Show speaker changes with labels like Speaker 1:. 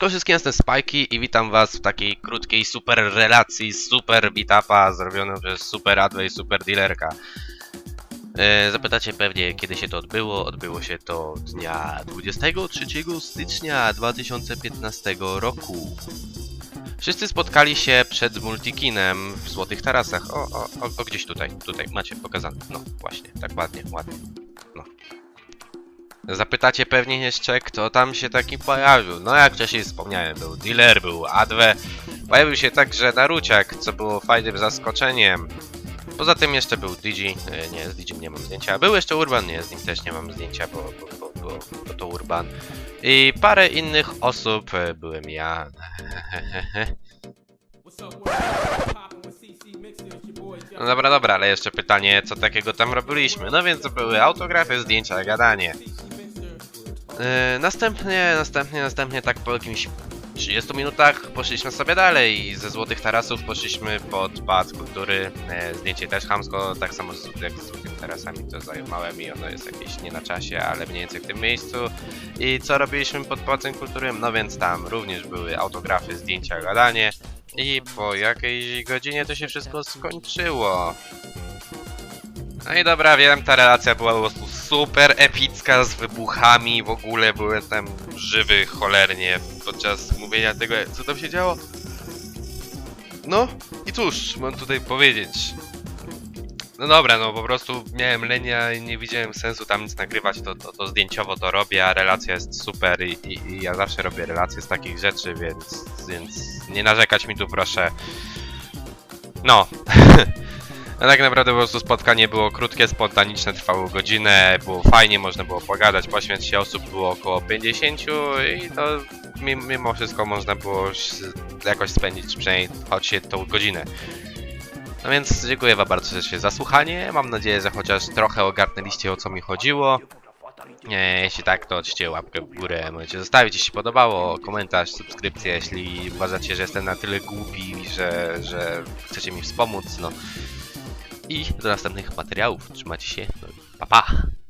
Speaker 1: Siemaneczko wszystkim, jestem Spajki i witam was w takiej krótkiej super relacji, super meetupa zrobioną przez super Adway super dealerka. E, Zapytacie pewnie kiedy się to odbyło. Odbyło się to dnia 23 stycznia 2015 roku. Wszyscy spotkali się przed Multikinem w Złotych Tarasach. O, o, o gdzieś tutaj, tutaj macie pokazane. No właśnie, tak ładnie, ładnie. No. Zapytacie pewnie jeszcze, kto tam się taki pojawił. No jak wcześniej wspomniałem, był dealer, był Adwe. Pojawił się także Naruciak, co było fajnym zaskoczeniem. Poza tym jeszcze był Digi, e, nie, z Digi nie mam zdjęcia. Był jeszcze Urban, nie, z nim też nie mam zdjęcia, bo, bo, bo, bo, bo to Urban. I parę innych osób, e, byłem ja. No dobra, dobra, ale jeszcze pytanie, co takiego tam robiliśmy? No więc to były autografy, zdjęcia, gadanie. Yy, następnie, następnie, następnie tak po jakimś 30 minutach poszliśmy sobie dalej i ze Złotych Tarasów poszliśmy pod Pałac Kultury. E, zdjęcie też chamsko, tak samo jak z Złotymi Tarasami to zajmowałem i ono jest jakieś nie na czasie, ale mniej więcej w tym miejscu. I co robiliśmy pod Pałacem Kultury? No więc tam również były autografy, zdjęcia, gadanie. I po jakiejś godzinie to się wszystko skończyło. No i dobra, wiem, ta relacja była po prostu super epicka z wybuchami, w ogóle byłem tam żywy cholernie podczas mówienia tego, co tam się działo. No i cóż, mam tutaj powiedzieć. No dobra, no po prostu miałem lenia i nie widziałem sensu tam nic nagrywać, to, to, to zdjęciowo to robię, a relacja jest super i, i, i ja zawsze robię relacje z takich rzeczy, więc, więc nie narzekać mi tu proszę. No. No tak naprawdę po prostu spotkanie było krótkie, spontaniczne, trwało godzinę, było fajnie, można było pogadać, poświęcić się osób było około 50 i to mi- mimo wszystko można było jakoś spędzić przynajmniej choć tą godzinę. No więc dziękuję wam bardzo za słuchanie, mam nadzieję, że chociaż trochę ogarnęliście o co mi chodziło. Nie, jeśli tak, to odciście łapkę w górę, możecie zostawić, jeśli podobało, komentarz, subskrypcję, jeśli uważacie, że jestem na tyle głupi, że, że chcecie mi wspomóc, no. I do następnych materiałów. Trzymajcie się. No i pa pa!